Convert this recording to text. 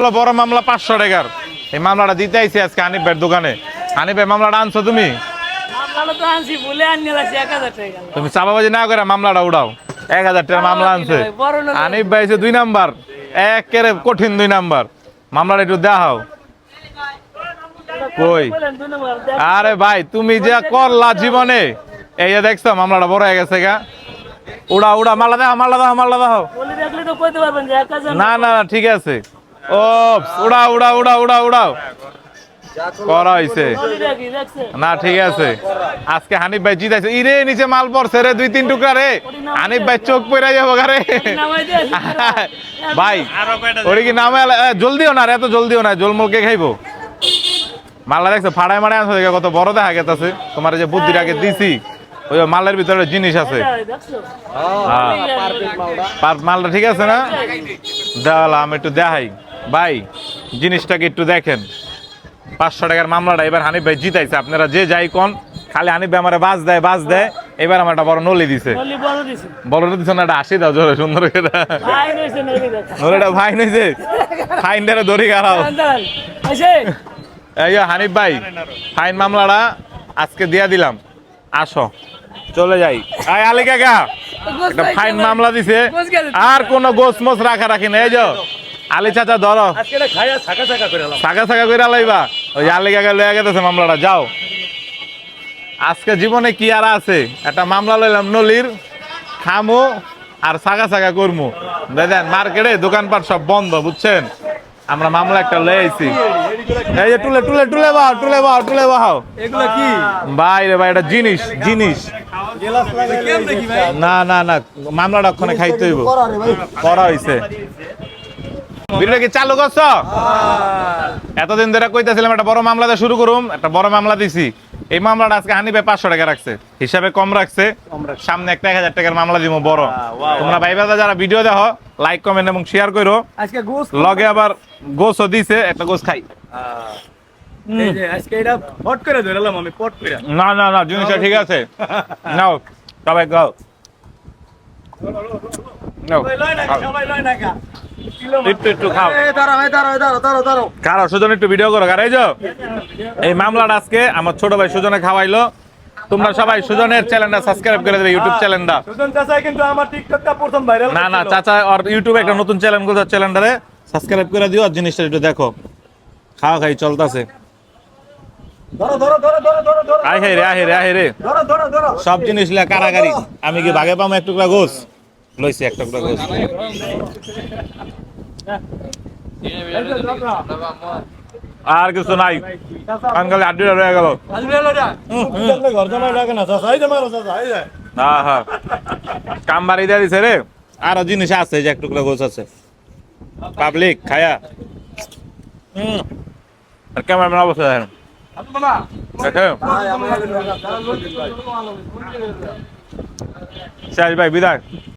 হলো বড় মামলা পাঁচশো টাকার। এই মামলাটা দিতে আইছি আজকে ভাইয়ের দোকানে। ভাই মামলাটা আনছো তুমি? তুমি চাপাবাজি না করে মামলাটা উড়াও। এক হাজার টাকার মামলা আনছে। হানিফ ভাই দুই নাম্বার। একেবারে কঠিন দুই নাম্বার। মামলাটা একটু দেখাও। কই? আরে ভাই তুমি যে করলা জীবনে এই যে দেখছ মামলাটা বড় হয়ে গেছে গা। উড়া উড়া মামলা দেখো মামলা দেখো মামলা দেখো বলে দেখলে তো কইতে পারবেন যে এক হাজার না। না না ঠিক আছে। ও উড়া উড়া উড়া উড়া উড়াও। করা দেখছে না ঠিক আছে। আজকে হানিফ ভাই জিতাইছে। ইরে নিচে মাল পড়ছে রে দুই তিন টুকরা রে। হানিফ ভাই চোখ পড়ে যাব রে। ভাই ওরে কি নামে জলদিও না রে এত জলদিও না জলমল কে খাইবো? মাল্লা দেখছ ফাড়ায় মারায় আনছো দেখে কত বড় দেখা গেছে তোমার যে বুদ্ধির আগে দিছি ওই মালের ভিতরে জিনিস আছে। হ্যাঁ। পার- মালটা ঠিক আছে না? দেওয়ালাম একটু দেখাই। ভাই জিনিসটাকে একটু দেখেন। পাঁচশো টাকার মামলাটা এবার হানিফ ভাই জিতাইছে। আপনারা যে যাই কোন খালি হানিফ ভাই আমার বাস দেয় বাস দেয়। এবার আমার একটা বড় নলি দিছে। বড় দিছে। দিছে না একটা আসি দাও জোরে সুন্দর করে। ভাই নইছে নলিটা ফাইন ধরে দড়ি গাড়াও। এই হানিফ ভাই ফাইন মামলাটা আজকে দিয়া দিলাম। আসো চলে যাই। আয় আলী কাকা একটা ফাইন মামলা দিছে। আর কোনো গোস মোস রাখা রাখি না এই যে। আলী চাচা ধরো। ছাকা ছাকা করে লাইবা ওই আলী কাকা লয়ে গেছে মামলাটা যাও। আজকে জীবনে কি আর আছে? একটা মামলা লইলাম নলির খামো আর সাগা সাগা করমু। দেখেন মার্কেটে দোকানপাট সব বন্ধ বুঝছেন? আমরা মামলা একটা লয়ে আইছি। এই যে টুলে টুলে টুলে বাহাও টুলে বাহাও টুলে বাহাও। এগুলো কি? ভাই রে ভাই এটা জিনিস জিনিস। না না না মামলাটা ওখানে খাইতে হইব। করা হইছে। ভিডিওটা কি চালু করছ? এতদিন ধরে কইতাছিলাম একটা বড় মামলাতে শুরু করুম একটা বড় মামলা দিছি। এই মামলাটা আজকে হানি ভাই পাঁচশো টাকা রাখছে হিসাবে কম রাখছে। সামনে একটা এক হাজার টাকার মামলা দিব বড়। তোমরা ভাই বাদা যারা ভিডিও দেখো লাইক কমেন্ট এবং শেয়ার করো। লগে আবার গোসও দিছে একটা গোস খাই। না না না জিনিসটা ঠিক আছে। নাও সবাই গাও নাও। ওই লয় না সবাই লয় না কা একটু একটু খাও। এই দাঁড়াও এই দাঁড়াও এই দাঁড়াও দাঁড়াও দাঁড়াও। কারও সুজন একটু ভিডিও করো কারও এই এই মামলাটা আজকে আমার ছোট ভাই সুজনে খাওয়াইলো। তোমরা সবাই সুজনের চ্যানেলটা সাবস্ক্রাইব করে দেবে ইউটিউব চ্যানেলটা সুজন চাচা কিন্তু আমার টিকটকটা প্রথম ভাইরাল না না চাচা আর ইউটিউবে একটা নতুন চ্যানেল চ্যানেলটারে সাবস্ক্রাইব করে দিও আর জিনিসটা একটু দেখো। খাওয়া খাই চলতেছে। আয় হে রে আয় হে রে আয় হে রে। সব জিনিস কারাগারি। আমি কি ভাগে পাবো এক টুকরা গোস? লইছি এক টুকরা গোস। আর কিছু নাই। কানকালে আড্ডিটা রয়ে গেল। ঘর না চাচা এই যে মারো চাচা এই কাম বাড়ি দিয়ে দিছে রে। আরও জিনিস আছে যে এক টুকরা গোছ আছে। পাবলিক, খায়া। হুম আর ক্যামেরাম্যান অবস্থা দেখেন। শেষ ভাই, বিদায়।